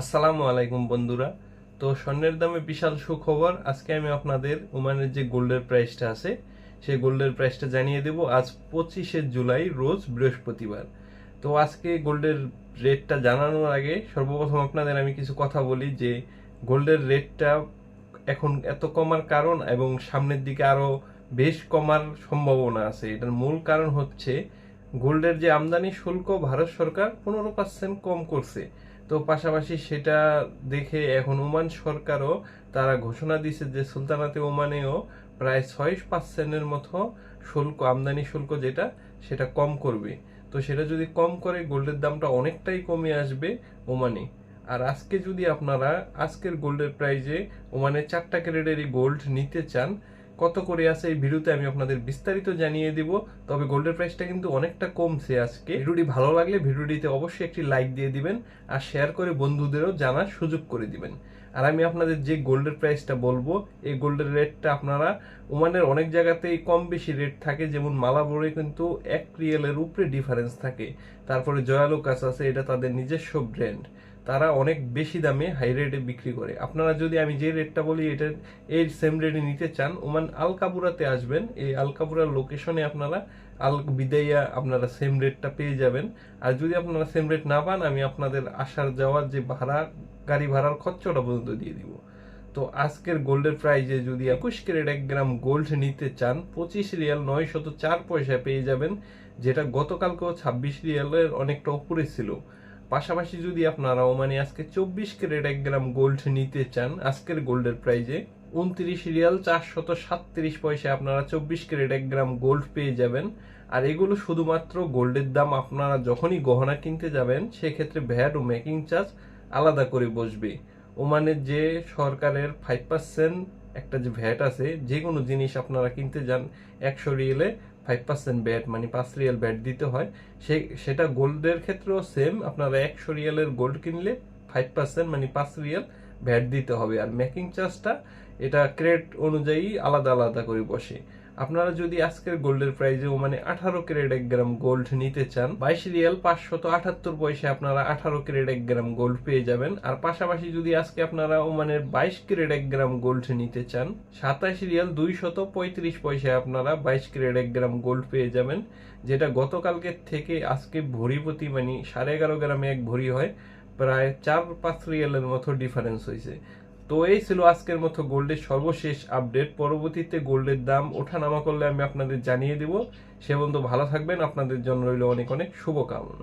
আসসালামু আলাইকুম বন্ধুরা। তো স্বর্ণের দামে বিশাল সুখবর, আজকে আমি আপনাদের ওমানের যে গোল্ডের প্রাইসটা আছে, সেই গোল্ডের প্রাইসটা জানিয়ে দেব আজ পঁচিশে জুলাই, রোজ বৃহস্পতিবার। তো আজকে গোল্ডের রেটটা জানানোর আগে সর্বপ্রথম আপনাদের আমি কিছু কথা বলি যে, গোল্ডের রেটটা এখন এত কমার কারণ এবং সামনের দিকে আরও বেশ কমার সম্ভাবনা আছে। এটার মূল কারণ হচ্ছে, গোল্ডের যে আমদানি শুল্ক ভারত সরকার পনেরো পার্সেন্ট কম করছে। তো পাশাপাশি সেটা দেখে এখন ওমান সরকারও তারা ঘোষণা দিছে যে সুলতানাতে ওমানেও প্রায় ছয় পার্সেন্টের মতো শুল্ক, আমদানি শুল্ক যেটা, সেটা কম করবে। তো সেটা যদি কম করে, গোল্ডের দামটা অনেকটাই কমে আসবে ওমানে। আর আজকে যদি আপনারা, আজকের গোল্ডের প্রাইজে ওমানে চারটা ক্যারেটেরই গোল্ড নিতে চান কত করে আছে এই ভিডিওতে আমি আপনাদের বিস্তারিত জানিয়ে দিব। তবে গোল্ডের প্রাইসটা কিন্তু অনেকটা কমছে আজকে। ভিডিওটি ভালো লাগলে ভিডিওটিতে অবশ্যই একটি লাইক দিয়ে দিবেন আর শেয়ার করে বন্ধুদেরও জানার সুযোগ করে দিবেন। আর আমি আপনাদের যে গোল্ডের প্রাইসটা বলব, এই গোল্ডের রেটটা আপনারা ওমানের অনেক জায়গাতেই কম বেশি রেট থাকে, যেমন মালাবোরে কিন্তু এক রিয়েলের উপরে ডিফারেন্স থাকে। তারপরে জয়ালুকাস আছে, এটা তাদের নিজস্ব ব্র্যান্ড তারা অনেক বেশি দামে হাই রেটে বিক্রি করে। আপনারা যদি আমি যে রেটটা বলি, এটার এই সেম রেটে নিতে চান, ওমান আলকাপুরাতে আসবেন। এই আলকাপুরার লোকেশনে আপনারা আল বিদাইয়া আপনারা সেম রেটটা পেয়ে যাবেন। আর যদি আপনারা সেম রেট না পান, আমি আপনাদের আসার যাওয়ার যে ভাড়া, গাড়ি ভাড়ার খরচটা পর্যন্ত দিয়ে দিব। তো আজকের গোল্ডের প্রাইজে যদি একুশ ক্যারেট এক গ্রাম গোল্ড নিতে চান, পঁচিশ রিয়াল নয় শত চার পয়সা পেয়ে যাবেন, যেটা গতকালকেও ছাব্বিশ রিয়ালের অনেকটা উপরে ছিল। পাশাপাশি যদি আপনারা ওমানে আজকে চব্বিশ ক্যারেট এক গ্রাম গোল্ড নিতে চান, আজকের গোল্ডের প্রাইজে উনত্রিশ রিয়াল চারশত সাতত্রিশ পয়সা আপনারা চব্বিশ ক্যারেট এক গ্রাম গোল্ড পেয়ে যাবেন। আর এগুলো শুধুমাত্র গোল্ডের দাম আপনারা যখনই গহনা কিনতে যাবেন, সেক্ষেত্রে ভ্যাট ও মেকিং চার্জ আলাদা করে বসবে। ওমানের যে সরকারের ফাইভ পার্সেন্ট একটা যে ভ্যাট আছে যে কোনো জিনিস আপনারা কিনতে যান, একশো রিয়েলে ফাইভ পার্সেন্ট ব্যাট মানে পাঁচ রিয়েল ব্যাট দিতে হয়। সে, সেটা গোল্ডের ক্ষেত্রেও সেম আপনারা একশো রিয়েলের গোল্ড কিনলে ফাইভ পার্সেন্ট মানে পাঁচ রিয়েল ভ্যাট দিতে হবে। আর মেকিং চার্জটা এটা ক্রেট অনুযায়ী আলাদা আলাদা করে বসে। আপনারা যদি আজকের গোল্ডের প্রাইজে মানে আঠারো ক্যারেট এক গ্রাম গোল্ড নিতে চান, বাইশ রিয়াল পাঁচশত আটাত্তর পয়সা আপনারা আঠারো ক্যারেট এক গ্রাম গোল্ড পেয়ে যাবেন। আর পাশাপাশি যদি আজকে আপনারা ওমানের বাইশ ক্যারেট এক গ্রাম গোল্ড নিতে চান, সাতাশ রিয়াল দুইশত পঁয়ত্রিশ পয়সায় আপনারা বাইশ ক্যারেট এক গ্রাম গোল্ড পেয়ে যাবেন, যেটা গতকালকের থেকে আজকে ভরি প্রতি মানে সাড়ে এগারো গ্রামে এক ভরি হয়, প্রায় চার পাঁচ রিয়ালের মতো ডিফারেন্স হয়েছে। তো এই ছিল আজকের মতো গোল্ডের সর্বশেষ আপডেট। পরবর্তীতে গোল্ডের দাম ওঠা নামা করলে আমি আপনাদের জানিয়ে দেব। সে পর্যন্ত ভালো থাকবেন। আপনাদের জন্য রইল অনেক অনেক শুভকামনা।